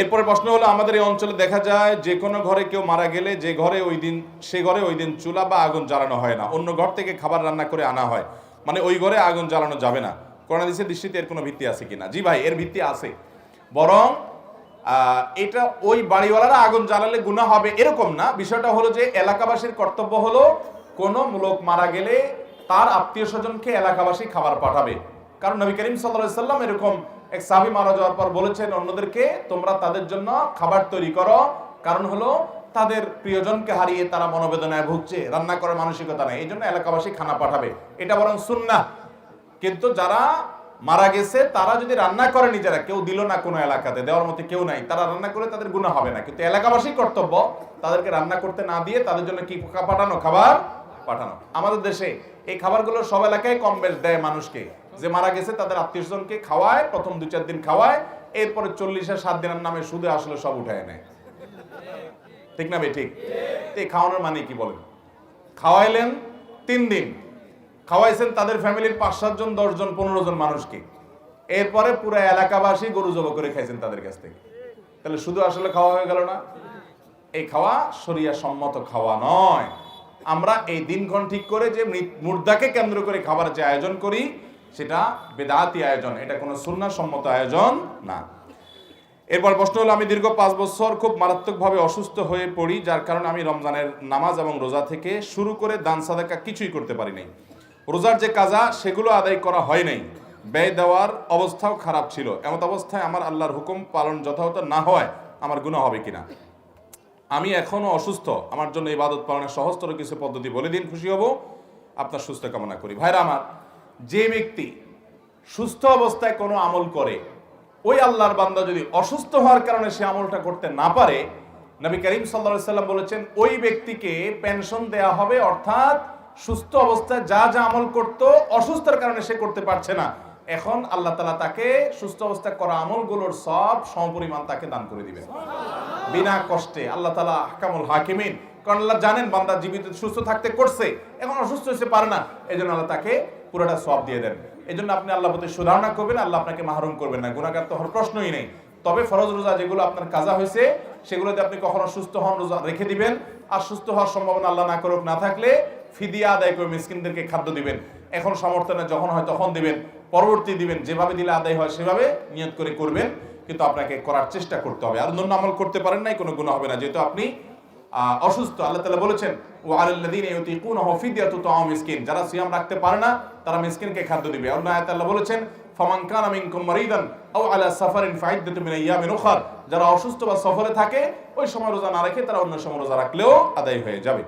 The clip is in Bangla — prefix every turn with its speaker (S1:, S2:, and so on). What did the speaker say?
S1: এরপরে প্রশ্ন হলো, আমাদের এই অঞ্চলে দেখা যায় যে কোনো ঘরে কেউ মারা গেলে যে ঘরে ওই দিন, সে ঘরে ওই দিন চুলা বা আগুন জ্বালানো হয় না। অন্য ঘর থেকে খাবার রান্না করে আনা হয়। মানে ওই ঘরে আগুন জ্বালানো যাবে না। করোনাদিসের দৃষ্টিতে এর কোনো ভিত্তি আছে কিনা? জি ভাই, এর ভিত্তি আছে। বরং এটা ওই বাড়িওয়ালারা আগুন জ্বালালে গুণা হবে এরকম না। বিষয়টা হলো যে এলাকাবাসীর কর্তব্য হলো, কোনো লোক মারা গেলে তার আত্মীয় স্বজনকে এলাকাবাসী খাবার পাঠাবে। কারণ নবী করিম সাল্লাহ সাল্লাম এরকম এক সাহাবি মারা যাওয়ার পর বলেছেন, অন্যদেরকে তোমরা তাদের জন্য খাবার তৈরি করো। কারণ হলো তাদের প্রিয়জনকে হারিয়ে তারা মনোবেদনায় ভুগছে, রান্না করার মানসিকতা নেই। এই জন্য এলাকাবাসী খানা পাঠাবে। এটা বরং সুন্না কিন্তু যারা মারা গেছে, তারা যদি রান্না করে নিজেরা, কেউ দিল না কোনো এলাকাতে, দেওয়ার মতো কেউ নাই, তারা রান্না করে তাদের গুণা হবে না। কিন্তু এলাকাবাসী কর্তব্য, তাদেরকে রান্না করতে না দিয়ে তাদের জন্য কি পাঠানো? খাবার পাঠানো। আমাদের দেশে এই খাবারগুলো সব এলাকায় কম বেশ দেয় মানুষকে। যে মারা গেছে, তাদের আত্মীয় স্বজনকে খাওয়ায়, প্রথম দু চার দিন খাওয়ায়, এরপরে চল্লিশের সাত দিনের নামে সুদে আসলে সব উঠায় নেয়। ঠিক না বে ঠিক? এই খাওয়ানোর মানে কি বলেন? খাওয়াইলেন তিন দিন, খাওয়াইছেন তাদের ফ্যামিলির পাঁচ সাতজন দশজন পনেরো জন মানুষকে। এরপরে পুরো এলাকাবাসী গরু জব করে খাইছেন তাদের কাছ থেকে। তাহলে শুধু আসলে খাওয়া হয়ে গেল না? এই খাওয়া শরিয়া সম্মত খাওয়া নয়। আমরা এই দিনক্ষণ ঠিক করে যে মুর্দাকে কেন্দ্র করে খাবার যে আয়োজন করি সেটা বেদাতি আয়োজন, এটা কোনো সম্মত আয়োজন না। এরপর প্রশ্ন হলো, আমি দীর্ঘ পাঁচ বছর খুব মারাত্মকভাবে অসুস্থ হয়ে পড়ি, যার কারণে আমি রমজানের নামাজ এবং রোজা থেকে শুরু করে দান সাদাকা কিছুই করতে পারি নাই। রোজার যে কাজা, সেগুলো আদায় করা হয় নাই। ব্যয় দেওয়ার অবস্থাও খারাপ ছিল। এমত অবস্থায় আমার আল্লাহর হুকুম পালন যথাযথ না হওয়ায় আমার গুণা হবে কিনা? আমি এখনও অসুস্থ। আমার জন্য এই ইবাদত পালনের সহজতর কিছু পদ্ধতি বলে দিন, খুশি হব। আপনার সুস্থ কামনা করি। ভাইরা আমার যে ব্যক্তি সুস্থ অবস্থায় কোনো আমল করে, ওই আল্লাহর বান্দা যদি অসুস্থ হওয়ার কারণে সে আমলটা করতে না পারে, নবী করিম সাল্লা সাল্লাম বলেছেন, ওই ব্যক্তিকে পেনশন দেয়া হবে, অর্থাৎ সুস্থ অবস্থায় যা যা আমল করতো অসুস্থতার কারণে সে করতে পারছে না। এখন আল্লাহ তালা তাকে সুস্থ অবস্থায় করা আমলগুলোর সব সমপরিমাণ তাকে দান করে দিবেন। বিনা কষ্টে আল্লাহ তালা হাকামুল হাকিমিন কারণ আল্লাহ জানেন বান্দা জীবিত, সুস্থ থাকতে করছে, এখন অসুস্থ হতে পারে না। এই জন্য আল্লাহ তাকে পুরোটা সব দিয়ে দেন। এই জন্য আপনি আল্লাহ প্রতি সুধারণা করবেন, আল্লাহ আপনাকে মাহরুম করবেন না। গুণাগার তো হওয়ার প্রশ্নই নেই। তবে ফরজ রোজা যেগুলো আপনার কাজা হয়েছে, সেগুলোতে আপনি কখনো সুস্থ হন, রোজা রেখে দিবেন। আর সুস্থ হওয়ার সম্ভাবনা আল্লাহ না করুক, না থাকলে ফিদিয়া আদায় করে মিসকিনদেরকে খাদ্য দিবেন। এখন সমর্থনে যখন হয় তখন দিবেন। পরবর্তী দিবেন, যেভাবে দিলে আদায় হয় সেভাবে নিয়ত করে করবেন। কিন্তু আপনাকে করার চেষ্টা করতে হবে। আর অন্য আমল করতে পারেন নাই, কোনো গুণ হবে না। যেহেতু আপনি অসুস্থ, আল্লাহ তালা বলেছেন ও আলাল্লাযীনা হফিদিয়া ফিদিয়াতু তাও মিসকিন। যারা সিয়াম রাখতে পারে না, তারা মিসকিনকে খাদ্য দিবে। অন্য আয়াত আল্লাহ বলেছেন, ফামান কানা মিনকুম মারিদান আও আলা সাফারিন ফাইদ্দাতু মিন আইয়ামিন উখার। যারা অসুস্থ বা সফরে থাকে, ওই সময় রোজা না রেখে তারা অন্য সময় রোজা রাখলেও আদায় হয়ে যাবে।